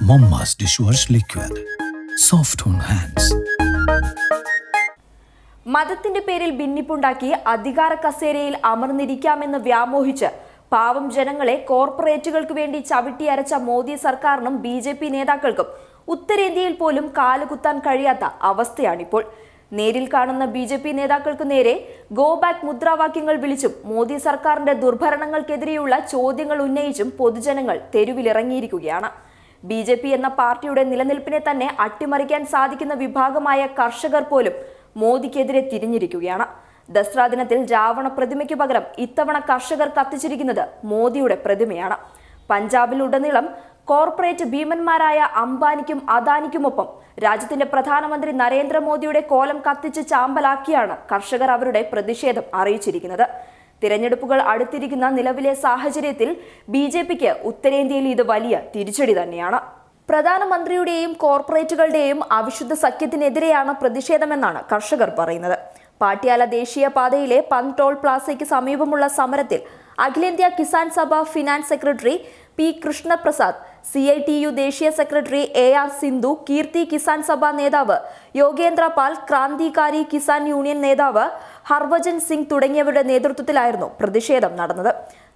Momma's dishwash liquid. Soft on hands. മതത്തിന്റെ പേരിൽ ഭിന്നിപ്പുണ്ടാക്കി അധികാര കസേരയിൽ അമർന്നിരിക്കാമെന്ന് വ്യാമോഹിച്ച് പാവം ജനങ്ങളെ കോർപ്പറേറ്റുകൾക്ക് വേണ്ടി ചവിട്ടിയരച്ച മോദി സർക്കാരിനും ബി ജെ പി നേതാക്കൾക്കും ഉത്തരേന്ത്യയിൽ പോലും കാലുകുത്താൻ കഴിയാത്ത അവസ്ഥയാണിപ്പോൾ നേരിൽ കാണുന്ന ബി ജെ പി നേതാക്കൾക്ക് നേരെ ഗോ ബാക്ക് മുദ്രാവാക്യങ്ങൾ വിളിച്ചും മോദി സർക്കാരിന്റെ ദുർഭരണങ്ങൾക്കെതിരെയുള്ള ചോദ്യങ്ങൾ ഉന്നയിച്ചും പൊതുജനങ്ങൾ തെരുവിലിറങ്ങിയിരിക്കുകയാണ് ബി ജെ പി എന്ന പാർട്ടിയുടെ നിലനിൽപ്പിനെ തന്നെ അട്ടിമറിക്കാൻ സാധിക്കുന്ന വിഭാഗമായ കർഷകർ പോലും മോദിക്കെതിരെ തിരിഞ്ഞിരിക്കുകയാണ്. ദസറ ദിനത്തിൽ രാവണ പ്രതിമയ്ക്ക് പകരം ഇത്തവണ കർഷകർ കത്തിച്ചിരിക്കുന്നത് മോദിയുടെ പ്രതിമയാണ്. പഞ്ചാബിലുടനീളം കോർപ്പറേറ്റ് ഭീമന്മാരായ അംബാനിക്കും അദാനിക്കുമൊപ്പം രാജ്യത്തിന്റെ പ്രധാനമന്ത്രി നരേന്ദ്രമോദിയുടെ കോലം കത്തിച്ച് ചാമ്പലാക്കിയാണ് കർഷകർ അവരുടെ പ്രതിഷേധം അറിയിച്ചിരിക്കുന്നത്. തിരഞ്ഞെടുപ്പുകൾ അടുത്തിരിക്കുന്ന നിലവിലെ സാഹചര്യത്തിൽ ബി ജെ പിക്ക് ഉത്തരേന്ത്യയിൽ ഇത് വലിയ തിരിച്ചടി തന്നെയാണ്. പ്രധാനമന്ത്രിയുടെയും കോർപ്പറേറ്റുകളുടെയും അവിശുദ്ധ സഖ്യത്തിനെതിരെയാണ് പ്രതിഷേധമെന്നാണ് കർഷകർ പറയുന്നത്. പാട്യാല ദേശീയപാതയിലെ പന്ത് ടോൾ പ്ലാസയ്ക്ക് സമീപമുള്ള സമരത്തിൽ അഖിലേന്ത്യാ Kisan Sabha finance secretary P Krishnaprasad C I T U ദേശീയ secretary A R Sindhu Kirti Kisan Sabha നേതാവ് യോഗേന്ദ്ര പാൽ ക്രാന്തികാരി കിസാൻ യൂണിയൻ നേതാവ് ഹർഭജൻ സിംഗ് തുടങ്ങിയവരുടെ നേതൃത്വത്തിലായിരുന്നു പ്രതിഷേധം നടന്നത്.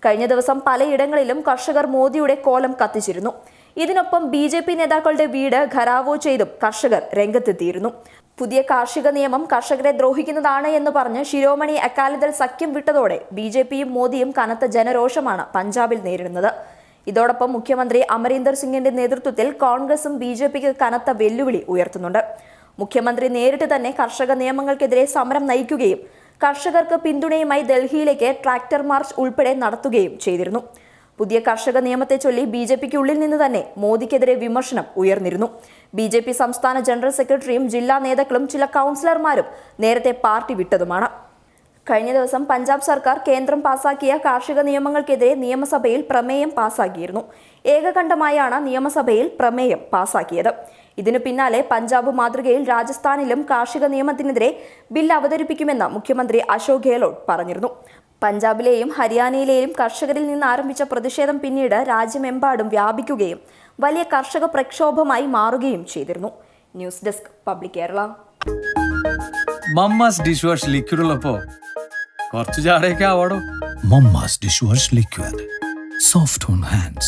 കഴിഞ്ഞ ദിവസം പലയിടങ്ങളിലും കർഷകർ മോദിയുടെ കോലം കത്തിച്ചിരുന്നു. ഇതിനൊപ്പം ബി ജെ പി നേതാക്കളുടെ വീട് ഖരാവോ ചെയ്തും കർഷകർ രംഗത്തെത്തിയിരുന്നു. പുതിയ കാർഷിക നിയമം കർഷകരെ ദ്രോഹിക്കുന്നതാണ് എന്ന് പറഞ്ഞ് ശിരോമണി അക്കാലിദൾ സഖ്യം വിട്ടതോടെ ബി മോദിയും കനത്ത ജനരോഷമാണ് പഞ്ചാബിൽ നേരിടുന്നത്. ഇതോടൊപ്പം മുഖ്യമന്ത്രി അമരീന്ദർ സിംഗിന്റെ നേതൃത്വത്തിൽ കോൺഗ്രസും ബി ജെ പിക്ക് കനത്ത വെല്ലുവിളി ഉയർത്തുന്നുണ്ട്. മുഖ്യമന്ത്രി നേരിട്ട് തന്നെ കർഷക നിയമങ്ങൾക്കെതിരെ സമരം നയിക്കുകയും കർഷകർക്ക് പിന്തുണയുമായി ഡൽഹിയിലേക്ക് ട്രാക്ടർ മാർച്ച് ഉൾപ്പെടെ നടത്തുകയും ചെയ്തിരുന്നു. പുതിയ കർഷക നിയമത്തെ ചൊല്ലി ബി ജെ പിക്ക് ഉള്ളിൽ നിന്ന് തന്നെ മോദിക്കെതിരെ വിമർശനം ഉയർന്നിരുന്നു. ബി ജെ പി സംസ്ഥാന ജനറൽ സെക്രട്ടറിയും ജില്ലാ നേതാക്കളും ചില കൗൺസിലർമാരും നേരത്തെ പാർട്ടി വിട്ടതുമാണ്. കഴിഞ്ഞ ദിവസം പഞ്ചാബ് സർക്കാർ കേന്ദ്രം പാസാക്കിയ കാർഷിക നിയമങ്ങൾക്കെതിരെ നിയമസഭയിൽ പ്രമേയം പാസാക്കിയിരുന്നു. ഏകകണ്ഠമായാണ് നിയമസഭയിൽ പ്രമേയം പാസാക്കിയത്. ഇതിനു പിന്നാലെ പഞ്ചാബ് മാതൃകയിൽ രാജസ്ഥാനിലും കാർഷിക നിയമത്തിനെതിരെ ബിൽ അവതരിപ്പിക്കുമെന്ന് മുഖ്യമന്ത്രി അശോക് ഗെഹ്ലോട്ട് പറഞ്ഞിരുന്നു. പഞ്ചാബിലെയും ഹരിയാനയിലെയും കർഷകരിൽ നിന്ന് ആരംഭിച്ച പ്രതിഷേധം പിന്നീട് രാജ്യമെമ്പാടും വ്യാപിക്കുകയും വലിയ കർഷക പ്രക്ഷോഭമായി മാറുകയും ചെയ്തിരുന്നു. News desk public Kerala. കുറച്ച് ചാടയൊക്കെ ആവാടോ Momma's dishwash liquid. Soft on hands.